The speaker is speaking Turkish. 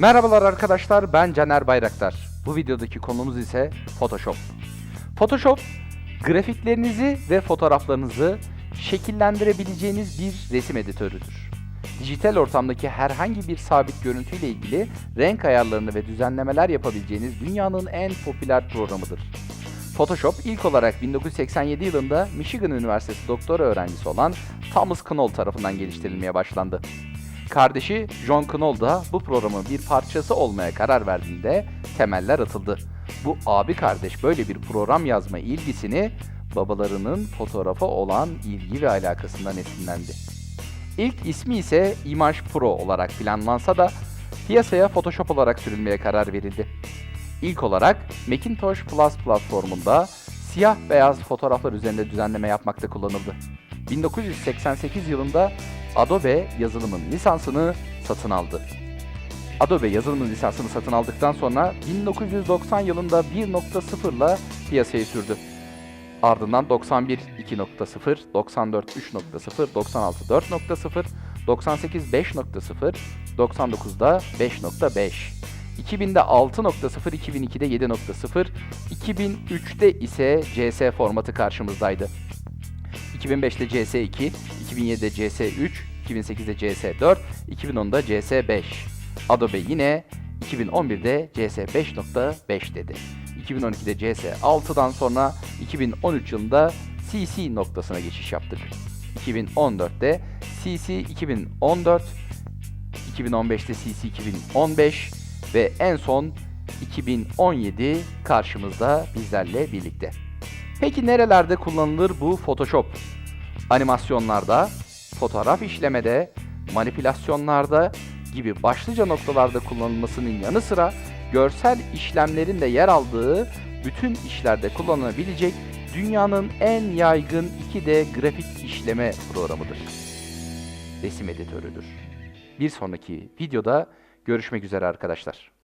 Merhabalar arkadaşlar, ben Caner Bayraktar. Bu videodaki konumuz ise Photoshop. Photoshop, grafiklerinizi ve fotoğraflarınızı şekillendirebileceğiniz bir resim editörüdür. Dijital ortamdaki herhangi bir sabit görüntüyle ilgili renk ayarlarını ve düzenlemeler yapabileceğiniz dünyanın en popüler programıdır. Photoshop ilk olarak 1987 yılında Michigan Üniversitesi doktora öğrencisi olan Thomas Knoll tarafından geliştirilmeye başlandı. Kardeşi John Knoll da bu programın bir parçası olmaya karar verdiğinde temeller atıldı. Bu abi kardeş böyle bir program yazma ilgisini babalarının fotoğrafa olan ilgi ve alakasından esinlendi. İlk ismi ise Image Pro olarak planlansa da piyasaya Photoshop olarak sürülmeye karar verildi. İlk olarak Macintosh Plus platformunda siyah beyaz fotoğraflar üzerinde düzenleme yapmakta kullanıldı. 1988 yılında Adobe yazılımın lisansını satın aldı. Adobe yazılımın lisansını satın aldıktan sonra 1990 yılında 1.0 ile piyasaya sürdü. Ardından 91 2.0, 94 3.0, 96 4.0, 98 5.0, 99'da 5.5. 2000'de 6.0, 2002'de 7.0, 2003'te ise CS formatı karşımızdaydı. 2005'te CS2, 2007'de CS3, 2008'de CS4, 2010'da CS5. Adobe yine 2011'de CS5.5 dedi. 2012'de CS6'dan sonra 2013 yılında CC noktasına geçiş yaptık. 2014'te CC 2014, 2015'te CC 2015 ve en son 2017 karşımızda bizlerle birlikte. Peki nerelerde kullanılır bu Photoshop? Animasyonlarda, fotoğraf işlemede, manipülasyonlarda gibi başlıca noktalarda kullanılmasının yanı sıra görsel işlemlerin de yer aldığı bütün işlerde kullanılabilecek dünyanın en yaygın 2D grafik işleme programıdır. Resim editörüdür. Bir sonraki videoda görüşmek üzere arkadaşlar.